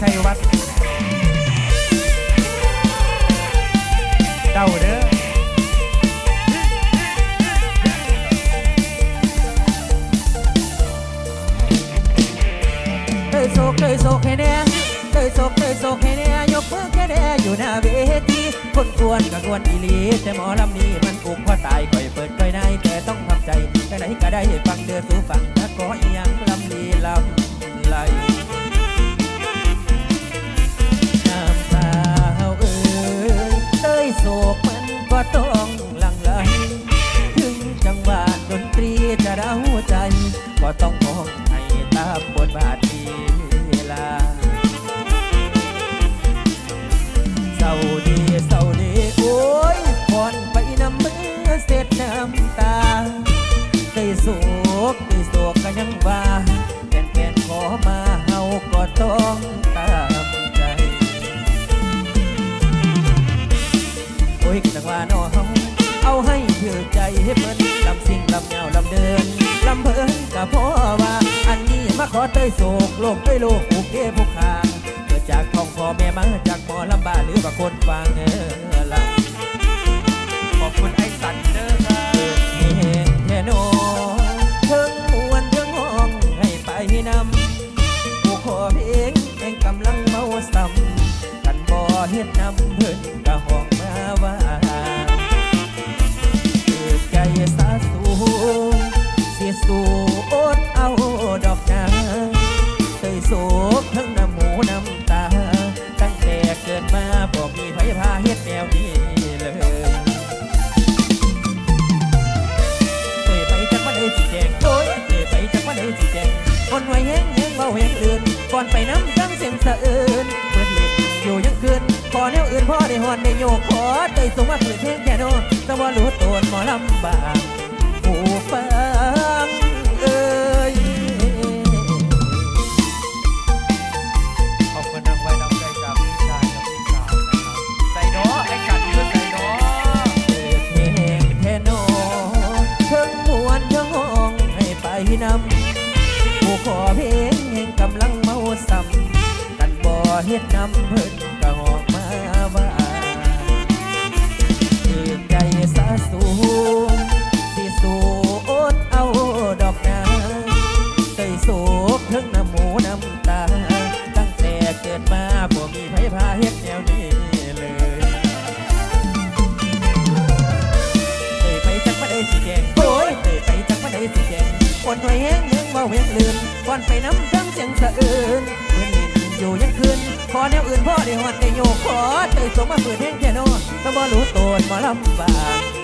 ชัยวัฒน์เดาเด้อเคยโศกเคยโศกให้แน่เคยโศกเคยโศกให้แน่ยกมือแค่แน่อยู่หน้าเวทีคนกวนก็กวนอีลีแต่หมอลำนี้มันอุกพอตายก่อยเปิดก่อยในแต่ต้องทำใจแต่ไหนก็ได้ฟังเดือสู่ฟังถ้าขออีหยังลำลีลำ เอาให้ถือใจให้เพิ่นลำสิ่งลำเงาลำเดินลำเพิ่นกับพ่อว่า อันนี้มาขอเตยโศกโลกด้วยโลกโอเคผู้คางเกิดจากท้องพ่อแม่มาจากหมอลำบาหรือว่าคนฟังเออ สียสู่อดเอาดอกนาเคยโศกทั้งน้ำหมูน้ำตา ตั้งแต่เกิดมาบ่มีไผพาเฮ็ดแนวนี้เลยเคยไปจักมาได้สิแจงโอ้ยเคยไปจักมาได้สิแจงคนไว้แห้งแห้งเบาแห้งเลือนก่อนไปน้ำจังเสียงสะเอินเปิดเล่นอยู่ยังคืนขอแนวอื่นพ่อได้หอนได้โยกขอเตยสงมาเปิดเพ นำผู้ขอเพลงแห่งกำลังเมาซ้ำกันบ่เฮ็ดนำเพิ่นก็หอกมาว่าตื่นใจสะสูงสิสูดเอาดอกนาใส่โศกทั้งน้ำหมูด ปวดหน่วยแห้งยังเมาเวียงลืมก่อนไปน้ำจังเสียงสะอื้นเพื่อนลินอยู่ยังคืนขอแนวอื่นพ่อได้หอดได้โยกขอใจสมมาเปิดแห้งแค่นอนต้องบ่รู้ตนหมาลำบาก